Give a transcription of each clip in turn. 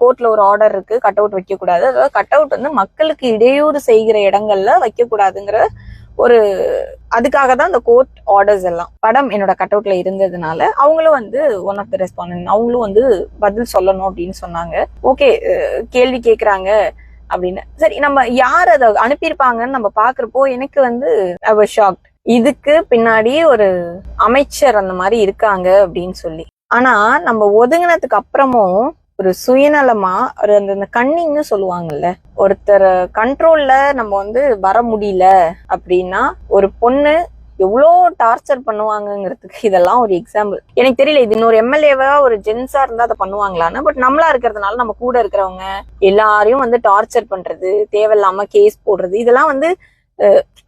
கோர்ட்ல ஒரு ஆர்டர் இருக்கு கட் அவுட் வைக்க கூடாது அதாவது கட் அவுட் வந்து மக்களுக்கு இடையூறு செய்கிற இடங்கள்ல வைக்க கூடாதுங்கிற ஒரு அதுக்காக தான் இந்த கோர்ட் ஆர்டர்ஸ் எல்லாம். படம் என்னோட கட் அவுட்ல இருந்ததுனால அவங்களும் வந்து ஒன் ஆஃப் த ரெஸ்பாண்டன்ட் அவங்களும் வந்து பதில் சொல்லணும் அப்படின்னு சொன்னாங்க. ஓகே கேள்வி கேட்கறாங்க அப்படின்னு. சரி நம்ம யார் அதை அனுப்பியிருப்பாங்கன்னு நம்ம பாக்குறப்போ எனக்கு வந்து ஷாக் இதுக்கு பின்னாடி ஒரு அமைச்சர் அந்த மாதிரி இருக்காங்க அப்படின்னு சொல்லி. ஆனா நம்ம ஒதுங்கினதுக்கு அப்புறமும் ஒரு சுயநலமா ஒரு அந்த அந்த கண்ணிங்னு சொல்லுவாங்கல்ல ஒருத்தர் கண்ட்ரோல்ல நம்ம வந்து வர முடியல அப்படின்னா ஒரு பொண்ணு எவ்வளோ டார்ச்சர் பண்ணுவாங்கங்கிறதுக்கு இதெல்லாம் ஒரு எக்ஸாம்பிள் எனக்கு தெரியல இது இன்னொரு எம்எல்ஏவா ஒரு ஜென்ஸா இருந்தா அதை பண்ணுவாங்களான்னு பட் நம்மளா இருக்கிறதுனால நம்ம கூட இருக்கிறவங்க எல்லாரையும் வந்து டார்ச்சர் பண்றது தேவையில்லாம கேஸ் போடுறது இதெல்லாம் வந்து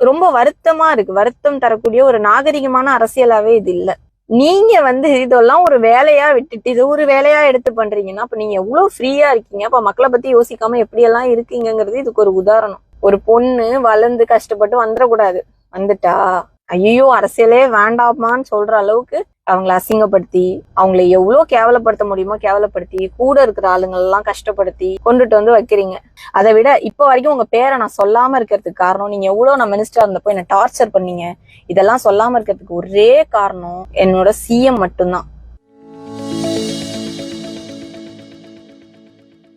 ரொம்ப வருத்தமா இருக்கு. வருத்தம் தரக்கூடிய ஒரு நாகரிகமான அரசியலாவே இது இல்லை. நீங்க வந்து இதெல்லாம் ஒரு வேலையா விட்டுட்டு இது ஒரு வேலையா எடுத்து பண்றீங்கன்னா அப்ப நீங்க எவ்வளவு ஃப்ரீயா இருக்கீங்க? அப்ப மக்களை பத்தி யோசிக்காம எப்படி எல்லாம் இருக்கீங்கங்கிறது இதுக்கு ஒரு உதாரணம். ஒரு பொண்ணு வளர்ந்து கஷ்டப்பட்டு வந்துடக்கூடாது. வந்துட்டா ஐயோ அரசியலே வேண்டாமான்னு சொல்ற அளவுக்கு அவங்கள அசிங்கப்படுத்தி அவங்கள எவ்வளவு கேவலப்படுத்த முடியுமோ கேவலப்படுத்தி கூட இருக்கிற ஆளுங்கள் எல்லாம் கஷ்டப்படுத்தி கொண்டுட்டு வந்து வைக்கிறீங்க. அதை விட இப்போ வரைக்கும் உங்க பேரை நான் சொல்லாம இருக்கிறதுக்கு காரணம் நீங்க எவ்வளோ நான் மினிஸ்டர் இருந்தப்போ என்ன டார்ச்சர் பண்ணீங்க. இதெல்லாம் சொல்லாம இருக்கிறதுக்கு ஒரே காரணம் என்னோட சிஎம் மட்டும்தான்.